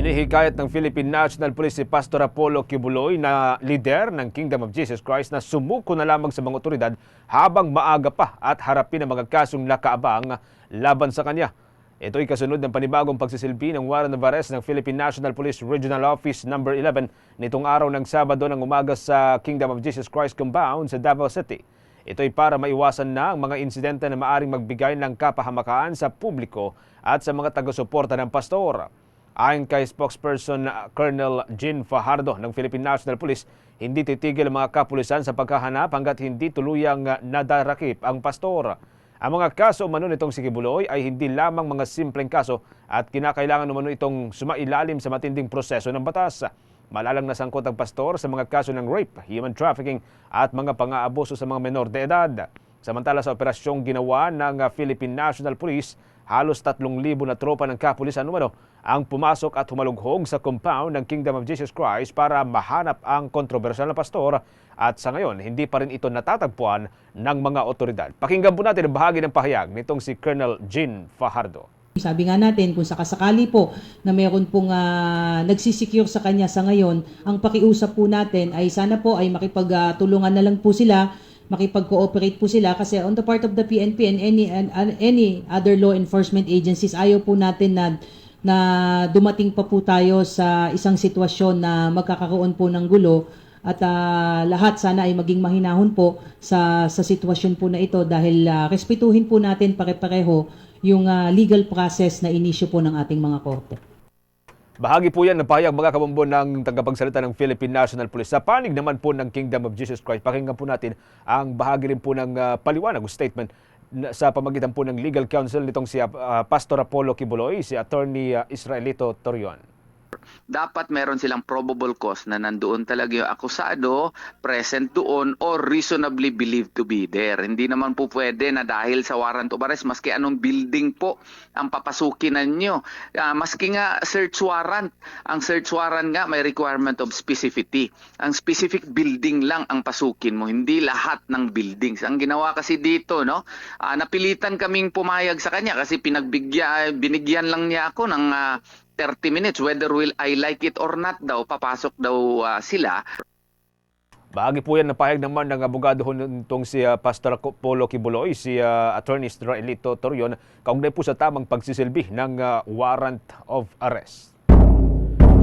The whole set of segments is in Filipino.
Hinihikayat ng Philippine National Police si Pastor Apollo Kibuloy na lider ng Kingdom of Jesus Christ na sumuko na lamang sa mga otoridad habang maaga pa at harapin ang mga kasong nakaabang laban sa kanya. Ito'y kasunod ng panibagong pagsisilbi ng warrant of ng Philippine National Police Regional Office No. 11 nitong araw ng Sabado ng umaga sa Kingdom of Jesus Christ compound sa Davao City. Ito'y para maiwasan na ang mga insidente na maaring magbigay ng kapahamakaan sa publiko at sa mga taga-suporta ng pastor. Ayon kay spokesperson uh, Colonel Jean Fajardo ng Philippine National Police, hindi titigil mga kapulisan sa paghahanap hanggat hindi tuluyang uh, nadarakip ang pastor. Ang mga kaso umano nitong si Kibuloy ay hindi lamang mga simpleng kaso at kinakailangan umano itong sumailalim sa matinding proseso ng batas. Malalang nasangkot ang pastor sa mga kaso ng rape, human trafficking at mga pang-aabuso sa mga menor de edad. Samantala sa operasyong ginawa ng uh, Philippine National Police, halos 3,000 na tropa ng kapulisan umano ang pumasok at humalughog sa compound ng Kingdom of Jesus Christ para mahanap ang kontrobersyal na pastor at sa ngayon hindi pa rin ito natatagpuan ng mga otoridad. Pakinggan po natin ang bahagi ng pahayag nitong si Colonel Jean Fajardo. Sabi nga natin, kung sakasakali po na meron pong uh, nagsisecure sa kanya sa ngayon, ang pakiusap po natin ay sana po ay makipagtulungan na lang po sila, makipag-cooperate po sila kasi on the part of the PNP and any, and, and any other law enforcement agencies, ayaw po natin na na dumating pa po tayo sa isang sitwasyon na magkakaroon po ng gulo at ah, lahat sana ay maging mahinahon po sa sa sitwasyon po na ito dahil ah, respetuhin po natin pare-pareho yung ah, legal process na inisyu po ng ating mga korte. Bahagi po yan ng pahayag mga kabombo ng tagapagsalita ng Philippine National Police. Sa panig naman po ng Kingdom of Jesus Christ, pakinggan po natin ang bahagi rin po ng ah, paliwanag o statement sa pamagitan po ng legal counsel nitong si ah, Pastor Apollo Kibuloy, si Attorney ah, Israelito Torion. Dapat meron silang probable cause na nandoon talaga yung akusado, present doon, or reasonably believed to be there. Hindi naman po pwede na dahil sa warrant of arrest, maski anong building po ang papasukin ninyo. Ah, maski nga search warrant, ang search warrant nga may requirement of specificity. Ang specific building lang ang pasukin mo, hindi lahat ng buildings. Ang ginawa kasi dito, no, ah, napilitan kaming pumayag sa kanya kasi pinagbigyan, binigyan lang niya ako ng ah, 30 minutes whether will I like it or not daw papasok daw ah, sila Bahagi po yan ng pahayag naman ng abogado nitong si ah, Pastor Apollo Kibuloy, si ah, Attorney Israelito Torion, kaugnay po sa tamang pagsisilbi ng ah, warrant of arrest.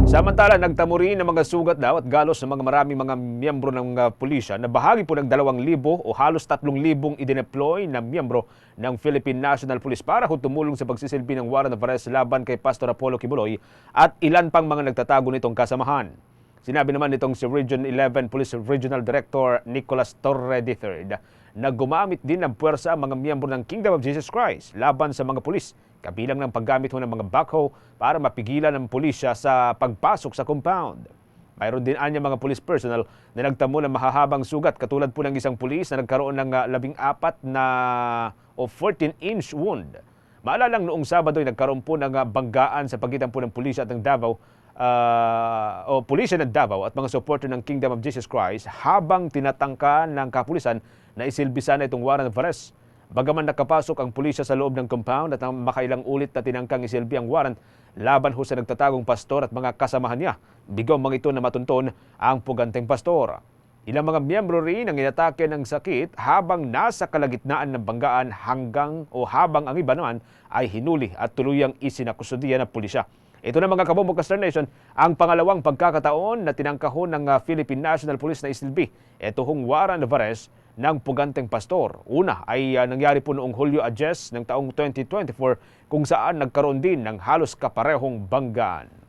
Samantala, nagtamo rin ng mga sugat daw at galos ng mga maraming mga miyembro ng uh, pulisya na bahagi po ng 2,000 o halos 3,000 idineploy na miyembro ng Philippine National Police para tumulong sa pagsisilbi ng warrant of arrest laban kay Pastor Apollo Kibuloy at ilan pang mga nagtatago nitong kasamahan. Sinabi naman nitong si Region 11 Police Regional Director Nicholas Torre III na gumamit din ng puwersa ang mga miyembro ng Kingdom of Jesus Christ laban sa mga pulis, kabilang ng paggamit ng mga backhoe para mapigilan ng pulisya sa pagpasok sa compound. Mayroon din anya mga police personnel na nagtamo ng mahahabang sugat katulad po ng isang pulis na nagkaroon ng ah, labing apat na o 14-inch wound. Maalala lang noong Sabado ay nagkaroon po ng ah, banggaan sa pagitan po ng pulisya at ng Davao ah, o pulisya ng Davao at mga supporter ng Kingdom of Jesus Christ habang tinatangka ng kapulisan na isilbi sana itong warrant of arrest. Bagaman nakapasok ang pulisya sa loob ng compound at ang makailang ulit na tinangkang isilbi ang warrant laban ho sa nagtatagong pastor at mga kasamahan niya. Bigaw mga ito na matunton ang puganteng pastor. Ilang mga miyembro rin ang inatake ng sakit habang nasa kalagitnaan ng banggaan hanggang o habang ang iba naman ay hinuli at tuluyang isinakusudiya ng pulisya. Ito na mga kabombo Star Nation, ang pangalawang pagkakataon na tinangkahon ng uh, Philippine National Police na isilbi. Ito hong warrant of arrest ng puganteng pastor. Una ay uh, nangyari po noong Hulyo Adjes ng taong 2024 kung saan nagkaroon din ng halos kaparehong banggaan.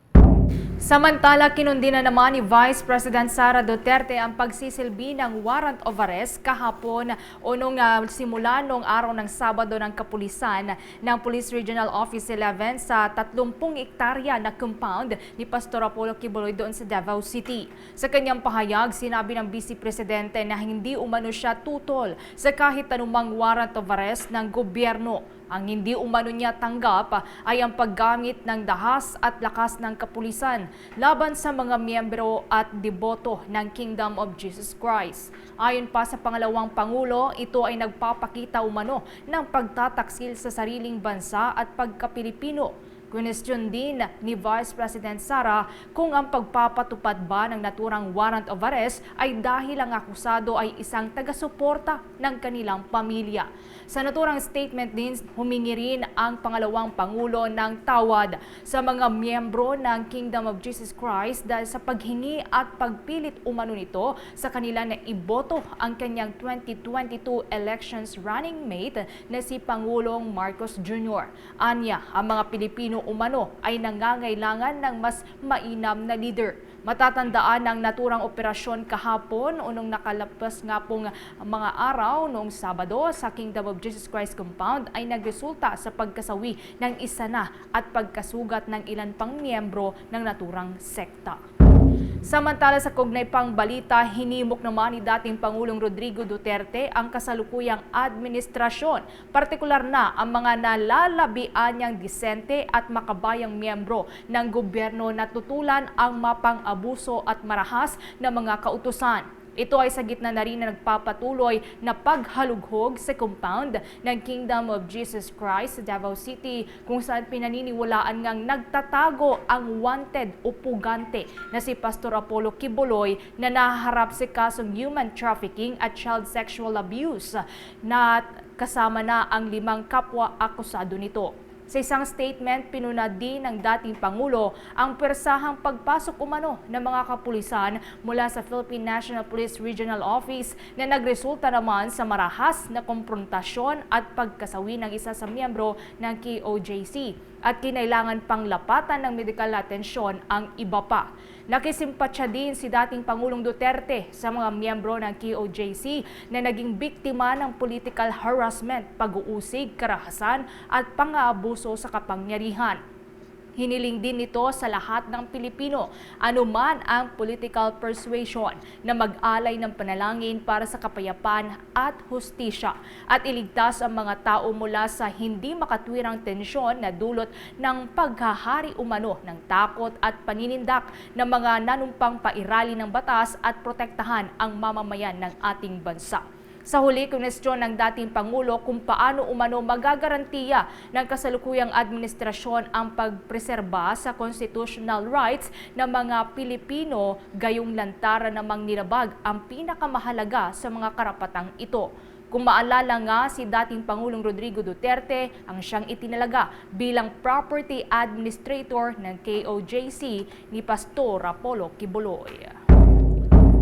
Samantala, kinundi na naman ni Vice President Sara Duterte ang pagsisilbi ng warrant of arrest kahapon o nung ah, simula nung araw ng Sabado ng kapulisan ng Police Regional Office 11 sa 30 ektarya na compound ni Pastor Apollo Kibuloy doon sa Davao City. Sa kanyang pahayag, sinabi ng Vice Presidente na hindi umano siya tutol sa kahit anumang warrant of arrest ng gobyerno. Ang hindi umano niya tanggap ay ang paggamit ng dahas at lakas ng kapulisan laban sa mga miyembro at deboto ng Kingdom of Jesus Christ. Ayon pa sa pangalawang pangulo, ito ay nagpapakita umano ng pagtataksil sa sariling bansa at pagkapilipino. Question din ni Vice President Sara kung ang pagpapatupad ba ng naturang warrant of arrest ay dahil ang akusado ay isang taga-suporta ng kanilang pamilya. Sa naturang statement din, humingi rin ang pangalawang Pangulo ng tawad sa mga miyembro ng Kingdom of Jesus Christ dahil sa paghingi at pagpilit umano nito sa kanila na iboto ang kanyang 2022 elections running mate na si Pangulong Marcos Jr. Anya, ang mga Pilipino umano ay nangangailangan ng mas mainam na leader. Matatandaan ng naturang operasyon kahapon o nung nakalapas nga pong mga araw noong Sabado sa Kingdom of Jesus Christ Compound ay nagresulta sa pagkasawi ng isa na at pagkasugat ng ilan pang miyembro ng naturang sekta. Samantala sa kugnay pang balita, hinimok naman ni dating Pangulong Rodrigo Duterte ang kasalukuyang administrasyon, partikular na ang mga nalalabian niyang disente at makabayang miyembro ng gobyerno na tutulan ang mapang abuso at marahas na mga kautusan. Ito ay sa gitna na rin na nagpapatuloy na paghalughog sa compound ng Kingdom of Jesus Christ sa Davao City kung saan pinaniniwalaan ngang nagtatago ang wanted o pugante na si Pastor Apollo Kibuloy na naharap sa kasong human trafficking at child sexual abuse na kasama na ang limang kapwa akusado nito. Sa isang statement, pinuna din ng dating Pangulo ang persahang pagpasok umano ng mga kapulisan mula sa Philippine National Police Regional Office na nagresulta naman sa marahas na komprontasyon at pagkasawi ng isa sa miyembro ng KOJC at kinailangan pang lapatan ng medikal na atensyon ang iba pa. Nakisimpatsa din si dating Pangulong Duterte sa mga miyembro ng KOJC na naging biktima ng political harassment, pag-uusig, karahasan at pang-aabuso sa kapangyarihan. Hiniling din nito sa lahat ng Pilipino, anuman ang political persuasion, na mag-alay ng panalangin para sa kapayapaan at hustisya at iligtas ang mga tao mula sa hindi makatwirang tensyon na dulot ng paghahari umano ng takot at paninindak ng mga nanumpang pairali ng batas at protektahan ang mamamayan ng ating bansa. Sa huli, kunestyon ng dating Pangulo kung paano umano magagarantiya ng kasalukuyang administrasyon ang pagpreserba sa constitutional rights ng mga Pilipino gayong lantaran namang nilabag ang pinakamahalaga sa mga karapatang ito. Kung maalala nga si dating Pangulong Rodrigo Duterte ang siyang itinalaga bilang property administrator ng KOJC ni Pastor Apollo Kibuloy.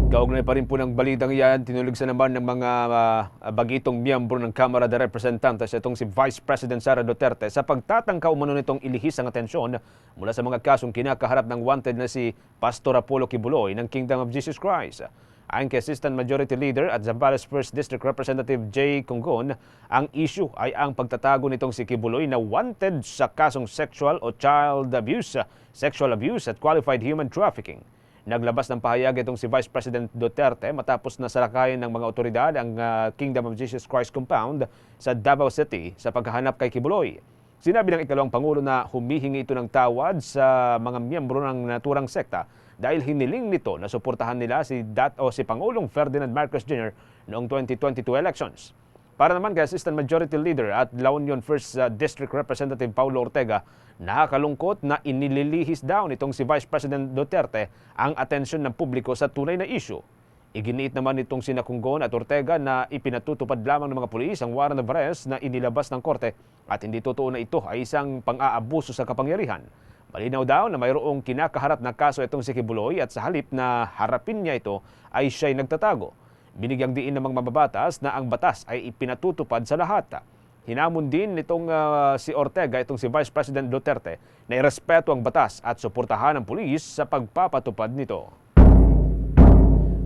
Kaugnay pa rin po ng balitang yan, tinuligsa naman ng mga ah, bagitong miyembro ng Kamara de Representantes itong si Vice President Sara Duterte sa pagtatangka umano nitong ilihis ang atensyon mula sa mga kasong kinakaharap ng wanted na si Pastor Apollo Kibuloy ng Kingdom of Jesus Christ. Ayon kay Assistant Majority Leader at Zambales 1st District Representative Jay Conggon, ang issue ay ang pagtatago nitong si Kibuloy na wanted sa kasong sexual o child abuse, sexual abuse at qualified human trafficking. Naglabas ng pahayag itong si Vice President Duterte matapos na salakayin ng mga otoridad ang ah, Kingdom of Jesus Christ compound sa Davao City sa paghahanap kay Kibuloy. Sinabi ng ikalawang Pangulo na humihingi ito ng tawad sa mga miyembro ng naturang sekta dahil hiniling nito na suportahan nila si Dat o si Pangulong Ferdinand Marcos Jr. noong 2022 elections. Para naman kay Assistant Majority Leader at La Union 1st District Representative Paulo Ortega, nakakalungkot na inililihis daw nitong si Vice President Duterte ang atensyon ng publiko sa tunay na issue. Iginiit naman nitong sina Kunggon at Ortega na ipinatutupad lamang ng mga pulis ang warrant of arrest na inilabas ng korte at hindi totoo na ito ay isang pang-aabuso sa kapangyarihan. Malinaw daw na mayroong kinakaharap na kaso itong si Kibuloy at sa halip na harapin niya ito ay siya'y nagtatago. Binigyang diin ng mga mababatas na ang batas ay ipinatutupad sa lahat. Hinamon din nitong ah, si Ortega, itong si Vice President Duterte, na irespeto ang batas at suportahan ang pulis sa pagpapatupad nito.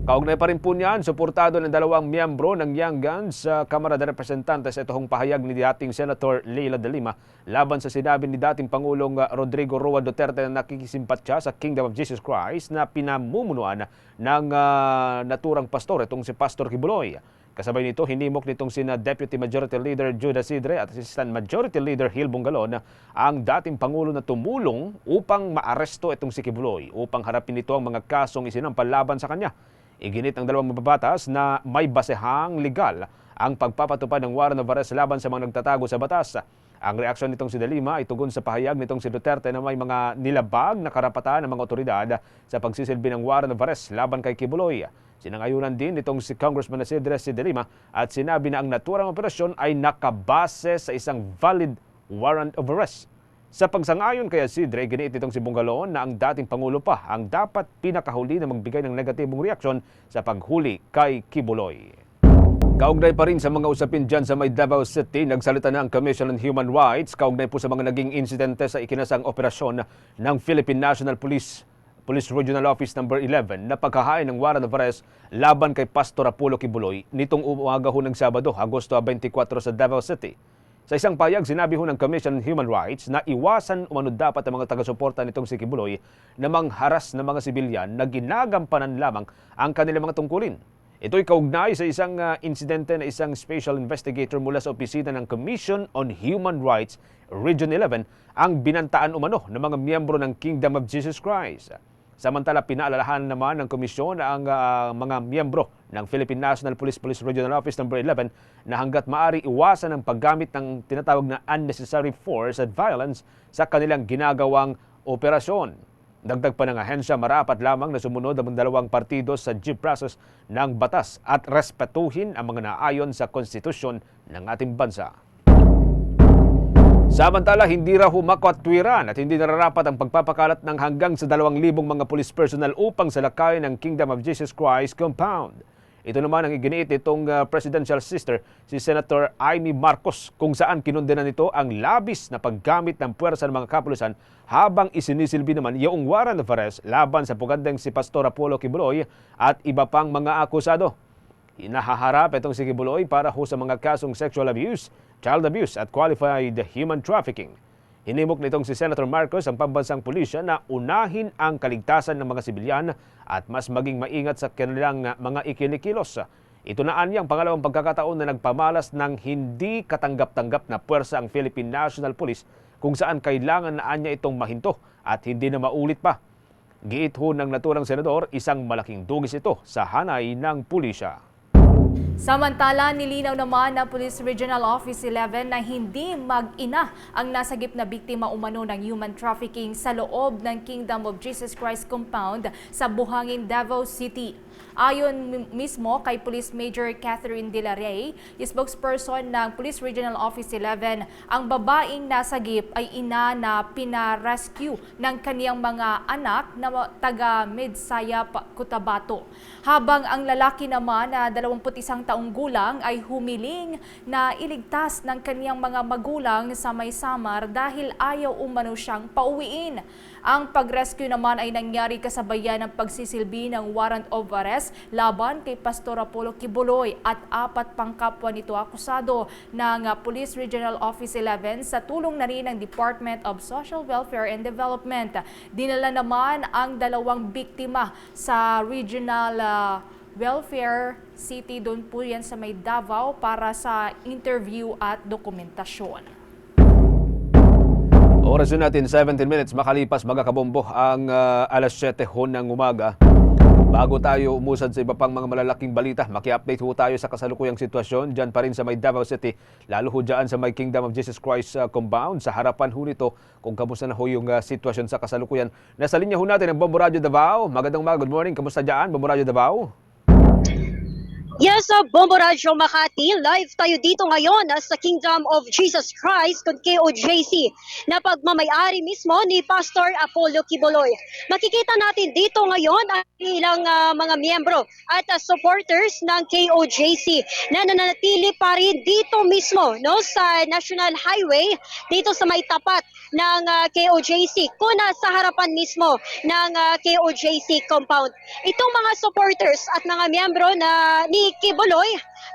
Kaugnay pa rin po niyan, suportado ng dalawang miyembro ng Young Guns sa Kamara de Representantes ito hong pahayag ni dating Senator Leila de Lima laban sa sinabi ni dating Pangulong Rodrigo Roa Duterte na nakikisimpatya sa Kingdom of Jesus Christ na pinamumunuan ng uh, naturang pastor itong si Pastor Kibuloy. Kasabay nito, hinimok nitong sina Deputy Majority Leader Judah Sidre at Assistant Majority Leader Hil Bungalon ang dating Pangulo na tumulong upang maaresto itong si Kibuloy upang harapin nito ang mga kasong isinampal laban sa kanya. Iginit ng dalawang mababatas na may basehang legal ang pagpapatupad ng warrant of arrest laban sa mga nagtatago sa batas. Ang reaksyon nitong si De Lima ay tugon sa pahayag nitong si Duterte na may mga nilabag na karapatan ng mga otoridad sa pagsisilbi ng warrant of arrest laban kay Kibuloy. Sinangayunan din nitong si Congressman Isidre si De Lima at sinabi na ang naturang operasyon ay nakabase sa isang valid warrant of arrest. Sa pagsangayon kay Isidre, giniit nitong si Bungaloon na ang dating Pangulo pa ang dapat pinakahuli na magbigay ng negatibong reaksyon sa paghuli kay Kibuloy. Kaugnay pa rin sa mga usapin dyan sa may Davao City, nagsalita na ang Commission on Human Rights kaugnay po sa mga naging insidente sa ikinasang operasyon ng Philippine National Police Police Regional Office No. 11 na pagkahain ng warrant of arrest laban kay Pastor Apollo Kibuloy nitong umaga ho ng Sabado, Agosto 24 sa Davao City. Sa isang payag, sinabi ho ng Commission on Human Rights na iwasan umano dapat ang mga taga-suporta nitong si Kibuloy na mangharas ng mga sibilyan na ginagampanan lamang ang kanilang mga tungkulin. Ito'y kaugnay sa isang ah, insidente na isang special investigator mula sa opisina ng Commission on Human Rights Region 11 ang binantaan umano ng mga miyembro ng Kingdom of Jesus Christ. Samantala, pinaalalahan naman ng komisyon ang ah, mga miyembro ng Philippine National Police Police Regional Office No. 11 na hanggat maari iwasan ang paggamit ng tinatawag na unnecessary force at violence sa kanilang ginagawang operasyon. Dagdag pa ng ahensya, marapat lamang na sumunod ang dalawang partido sa due process ng batas at respetuhin ang mga naayon sa konstitusyon ng ating bansa. Samantala, hindi raw humakatwiran at hindi nararapat ang pagpapakalat ng hanggang sa 2,000 mga police personnel upang salakay ng Kingdom of Jesus Christ compound. Ito naman ang iginiit nitong uh, presidential sister, si Senator Amy Marcos, kung saan kinundena nito ang labis na paggamit ng puwersa ng mga kapulisan habang isinisilbi naman yung warrant of arrest laban sa pugandeng si Pastor Apollo Kibuloy at iba pang mga akusado. Hinahaharap itong si Kibuloy para ho sa mga kasong sexual abuse, child abuse at qualified human trafficking. Hinimok nitong si Senator Marcos ang pambansang pulisya na unahin ang kaligtasan ng mga sibilyan at mas maging maingat sa kanilang mga ikinikilos. Ito na anyang pangalawang pagkakataon na nagpamalas ng hindi katanggap-tanggap na puwersa ang Philippine National Police kung saan kailangan na anya itong mahinto at hindi na maulit pa. Giit ho ng naturang senador, isang malaking dugis ito sa hanay ng pulisya. Samantala, nilinaw naman ng Police Regional Office 11 na hindi mag-ina ang nasagip na biktima umano ng human trafficking sa loob ng Kingdom of Jesus Christ compound sa Buhangin, Davao City. Ayon mi- mismo kay Police Major Catherine De La Rey, spokesperson ng Police Regional Office 11, ang babaeng nasagip ay ina na pinarescue ng kaniyang mga anak na taga Medsaya, Pa- Cotabato. Habang ang lalaki naman na 21 taong gulang ay humiling na iligtas ng kaniyang mga magulang sa may Samar dahil ayaw umano siyang pauwiin. Ang pag-rescue naman ay nangyari kasabayan ng pagsisilbi ng warrant of arrest laban kay Pastor Apollo Kibuloy at apat pang kapwa nito akusado ng uh, Police Regional Office 11 sa tulong na rin ng Department of Social Welfare and Development. Dinala naman ang dalawang biktima sa Regional uh, Welfare City doon po yan sa may Davao para sa interview at dokumentasyon. Oras na natin, 17 minutes makalipas mga kabombo ang ah, alas 7 ho ng umaga. Bago tayo umusad sa iba pang mga malalaking balita, maki-update ho tayo sa kasalukuyang sitwasyon dyan pa rin sa may Davao City, lalo ho dyan sa may Kingdom of Jesus Christ ah, compound. Sa harapan ho nito kung kamusta na ho yung ah, sitwasyon sa kasalukuyan. Nasa linya ho natin ang Bombo Radio Davao. Magandang umaga, good morning. Kamusta dyan, Bombo Radio Davao? Yes, sa Bombo Radio Makati, live tayo dito ngayon ah, sa Kingdom of Jesus Christ kung KOJC na pagmamayari mismo ni Pastor Apollo Kiboloy. Makikita natin dito ngayon ang ilang ah, mga miyembro at ah, supporters ng KOJC na nananatili pa rin dito mismo no sa National Highway dito sa may tapat ng ah, KOJC kung sa harapan mismo ng ah, KOJC compound. Itong mga supporters at mga miyembro na ni Kibuloy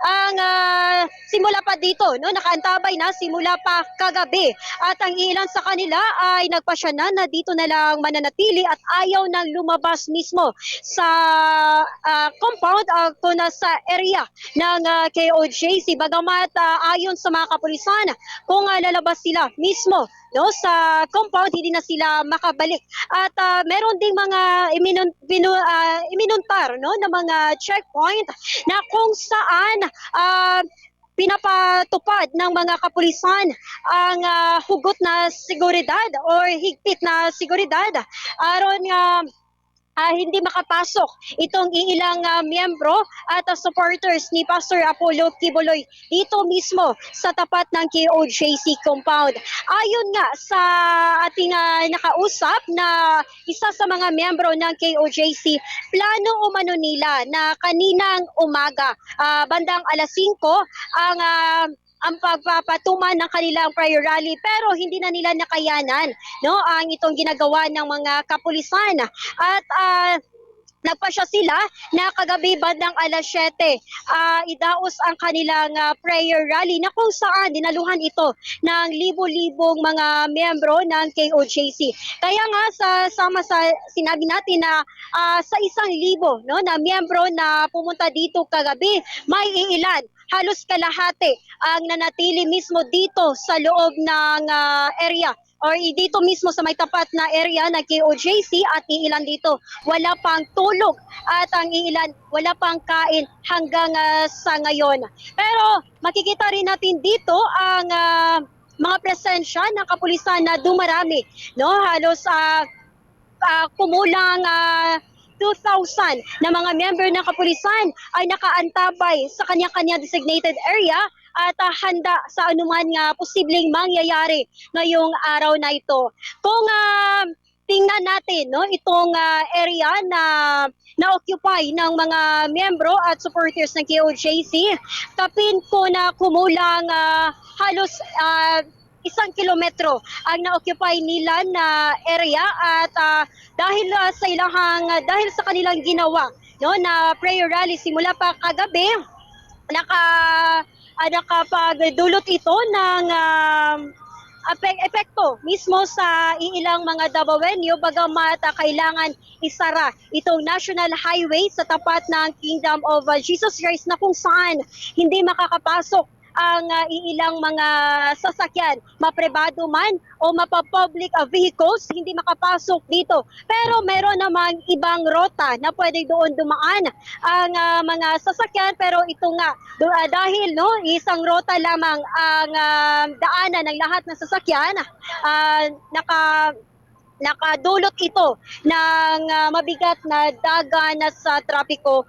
ang ah, simula pa dito, no, nakaantabay na simula pa kagabi. At ang ilan sa kanila ay nagpasya na na dito na lang mananatili at ayaw nang lumabas mismo sa ah, compound uh, kung nasa area ng ah, KOJC. Bagamat ah, ayon sa mga kapulisan, kung ah, lalabas sila mismo no sa compound hindi na sila makabalik at ah, meron ding mga iminun, binu, ah, iminuntar no na mga checkpoint na kung saan ah, pinapatupad ng mga kapulisan ang ah, hugot na seguridad or higpit na seguridad. Aron nga ah, hindi makapasok itong iilang ah, miyembro at ah, supporters ni Pastor Apollo Kibuloy dito mismo sa tapat ng KOJC compound. Ayon nga sa ating ah, nakausap na isa sa mga miyembro ng KOJC, plano umano nila na kaninang umaga, ah, bandang alas 5, ang ah, ang pagpapatuman ng kanilang prayer rally pero hindi na nila nakayanan no ang itong ginagawa ng mga kapulisan at ah, nagpasya sila na kagabi bandang alas 7 ah, idaos ang kanilang ah, prayer rally na kung saan dinaluhan ito ng libo-libong mga miyembro ng KOJC. Kaya nga sa sama sa sinabi natin na ah, sa isang libo no na miyembro na pumunta dito kagabi, may iilan halos kalahati ang nanatili mismo dito sa loob ng ah, area or dito mismo sa may tapat na area ng KOJC at iilan dito wala pang tulog at ang iilan wala pang kain hanggang ah, sa ngayon. Pero makikita rin natin dito ang ah, mga presensya ng kapulisan na dumarami no halos ah, ah, kumulang ah, 2,000 na mga member ng kapulisan ay nakaantabay sa kanya-kanya designated area at ah, handa sa anuman nga posibleng mangyayari ngayong araw na ito. Kung ah, tingnan natin no itong ah, area na na-occupy ng mga miyembro at supporters ng KOJC, kapin ko na kumulang ah, halos ah, isang kilometro ang na-occupy nila na area at ah, dahil ah, sa ilahang dahil sa kanilang ginawa no na prayer rally simula pa kagabi naka uh, nakapagdulot ito ng ah, apek- epekto mismo sa iilang mga Davaoenyo bagamat ah, kailangan isara itong national highway sa tapat ng Kingdom of ah, Jesus Christ na kung saan hindi makakapasok ang ah, iilang mga sasakyan, mapribado man o mapapublic ah, vehicles, hindi makapasok dito. Pero meron namang ibang rota na pwede doon dumaan ang ah, mga sasakyan pero ito nga ah, dahil no isang rota lamang ang ah, daanan ng lahat ng sasakyan ah, naka nakadulot ito ng ah, mabigat na daga na sa trapiko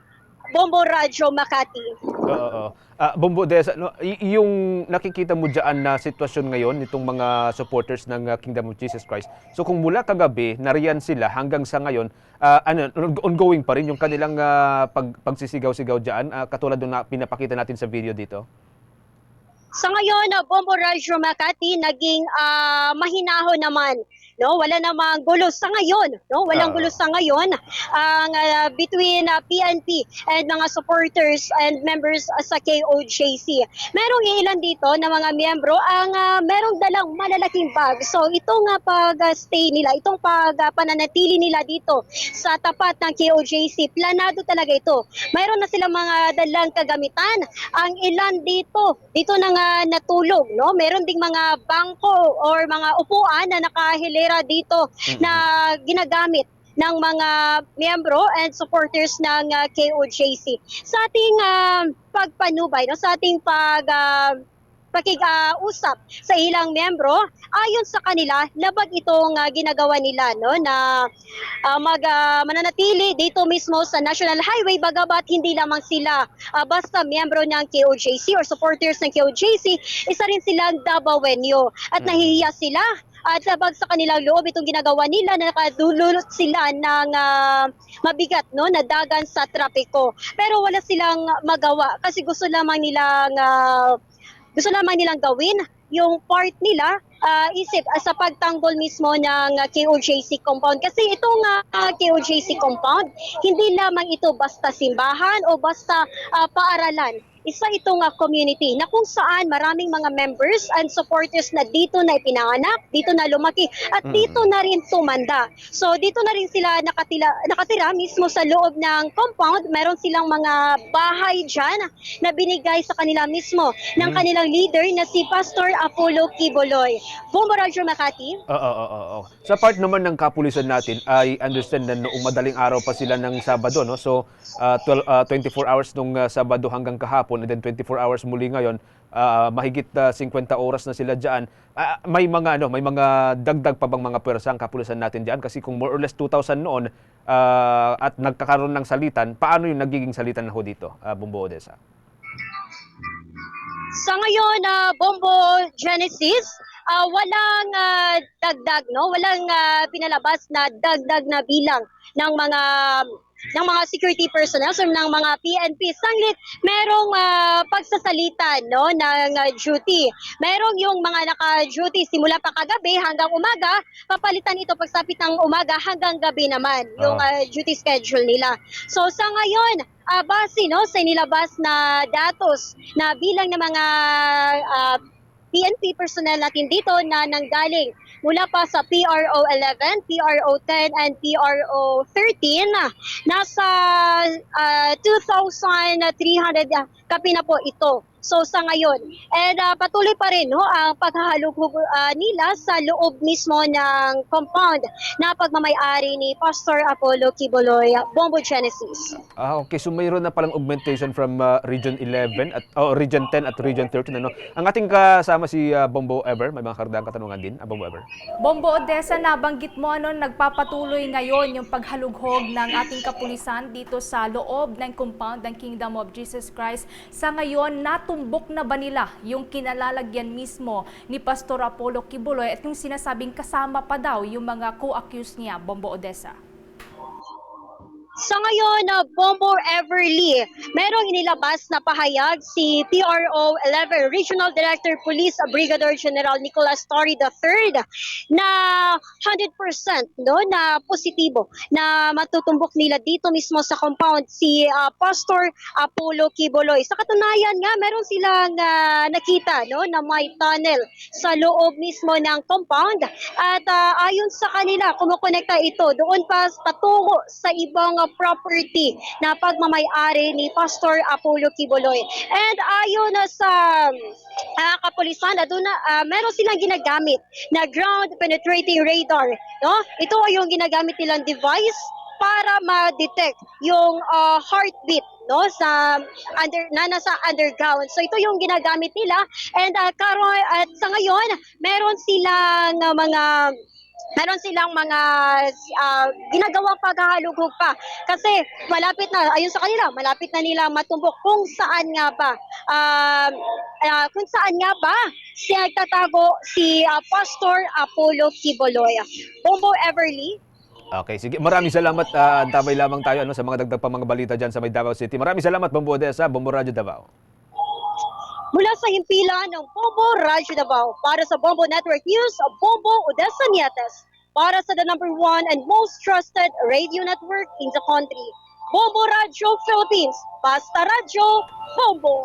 Bombo Radyo Makati. Oo. oo. Ah, Bombo Des, ano, y- yung nakikita mo diyan na sitwasyon ngayon nitong mga supporters ng ah, Kingdom of Jesus Christ. So kung mula kagabi nariyan sila hanggang sa ngayon, ah, ano ongoing pa rin yung kanilang ah, pag, pagsisigaw-sigaw diyan katulad ng na pinapakita natin sa video dito. Sa ngayon, uh, Bombo Radyo Makati naging ah, mahinahon naman. No, wala namang gulo sa ngayon, no? Walang Ah. gulo sa ngayon ang ah, between ah, PNP and mga supporters and members ah, sa KOJC. Merong ilan dito na mga miyembro ang ah, merong dalang malalaking bag. So ito nga pag-stay nila, itong pag ah, pananatili nila dito sa tapat ng KOJC, planado talaga ito. Mayroon na silang mga dalang kagamitan. Ang ilan dito, dito na nga natulog, no? Meron ding mga bangko or mga upuan na nakahilera dito na ginagamit ng mga miyembro and supporters ng ah, KOJC. Sa ating ah, pagpanubay, no? sa ating pag ah, pakig-usap sa ilang miyembro, ayon sa kanila, labag itong ah, ginagawa nila no na ah, mag ah, mananatili dito mismo sa National Highway bagamat hindi lamang sila ah, basta miyembro ng KOJC or supporters ng KOJC, isa rin silang Davaoenyo at nahihiya sila at labag sa kanilang loob itong ginagawa nila na nakadulot sila ng ah, mabigat no na dagan sa trapiko. Pero wala silang magawa kasi gusto lamang nilang ah, gusto lamang nilang gawin yung part nila ah, isip ah, sa pagtanggol mismo ng ah, KOJC compound. Kasi itong ah, KOJC compound, hindi lamang ito basta simbahan o basta ah, paaralan. Isa itong ah, community na kung saan maraming mga members and supporters na dito na ipinanganak, dito na lumaki, at Mm. dito na rin tumanda. So dito na rin sila nakatila, nakatira mismo sa loob ng compound. Meron silang mga bahay dyan na binigay sa kanila mismo ng Mm. kanilang leader na si Pastor Apollo Kiboloy. Radyo Makati. Oo, oo, oo, oo. Sa part naman ng kapulisan natin, I understand na noong madaling araw pa sila ng Sabado, no? So, ah, 12, ah, 24 hours nung ah, Sabado hanggang kahapon, kahapon and then 24 hours muli ngayon, ah, mahigit ah, 50 oras na sila diyan. Ah, may mga ano, may mga dagdag pa bang mga pwersa ang kapulisan natin diyan kasi kung more or less 2,000 noon ah, at nagkakaroon ng salitan, paano yung nagiging salitan na ho dito, ah, Bumbo Odessa? Sa ngayon, na Bombo Genesis, ah, walang ah, dagdag, no? Walang ah, pinalabas na dagdag na bilang ng mga ng mga security personnel or ng mga PNP sanglit merong ah, pagsasalita no ng ah, duty. Merong yung mga naka-duty simula pa kagabi hanggang umaga, papalitan ito pagsapit ng umaga hanggang gabi naman yung Ah. ah, duty schedule nila. So sa ngayon, ah, base no sa nilabas na datos na bilang ng mga ah, PNP personnel natin dito na nanggaling mula pa sa PRO 11, PRO 10 and PRO 13 nasa ah, 2,300 kapi na po ito. So sa ngayon, and ah, patuloy pa rin no, ang paghahalugog ah, nila sa loob mismo ng compound na pagmamayari ni Pastor Apollo Kiboloy, Bombo Genesis. Ah, okay. So mayroon na palang augmentation from ah, Region 11 at oh, Region 10 at Region 13 ano. Ang ating kasama si ah, Bombo Ever, may mga karagdagang katanungan din, ah, Bombo Ever. Bombo Odessa, nabanggit mo ano, nagpapatuloy ngayon yung paghalughog ng ating kapulisan dito sa loob ng compound ng Kingdom of Jesus Christ. Sa ngayon, natumbok na ba nila yung kinalalagyan mismo ni Pastor Apollo Kibuloy at yung sinasabing kasama pa daw yung mga co-accused niya, Bombo Odessa? Sa ngayon, na Bombo Everly, merong inilabas na pahayag si PRO 11 Regional Director Police Brigadier General Nicolas Torre III na 100% no, na positibo na matutumbok nila dito mismo sa compound si ah, Pastor Apollo Kiboloy. Sa katunayan nga, meron silang ah, nakita no, na may tunnel sa loob mismo ng compound at ah, ayon sa kanila, kumukonekta ito doon pa patungo sa ibang property na pagmamayari ni Pastor Apollo Kiboloy. And ayon sa ah, kapulisan, na doon na, ah, meron silang ginagamit na ground penetrating radar. No? Ito ay yung ginagamit nilang device para ma-detect yung ah, heartbeat no sa under na nasa underground. So ito yung ginagamit nila and uh, karon at sa ngayon meron silang ah, mga meron silang mga ah, ginagawang paghahalughog pa kasi malapit na ayon sa kanila malapit na nila matumbok kung saan nga ba um, ah, kung saan nga ba siya nagtatago si ah, Pastor Apollo Kiboloy. Bombo Everly, Okay, sige. Maraming salamat. Uh, antabay lamang tayo ano, sa mga dagdag pa mga balita dyan sa may Davao City. Maraming salamat, Bombo Odessa, Bombo Radio Davao. Mula sa himpilan ng Bombo Radyo Davao para sa Bombo Network News, Bombo Odessa Nietes para sa the number one and most trusted radio network in the country. Bombo Radyo Philippines, Basta Radyo, Bombo!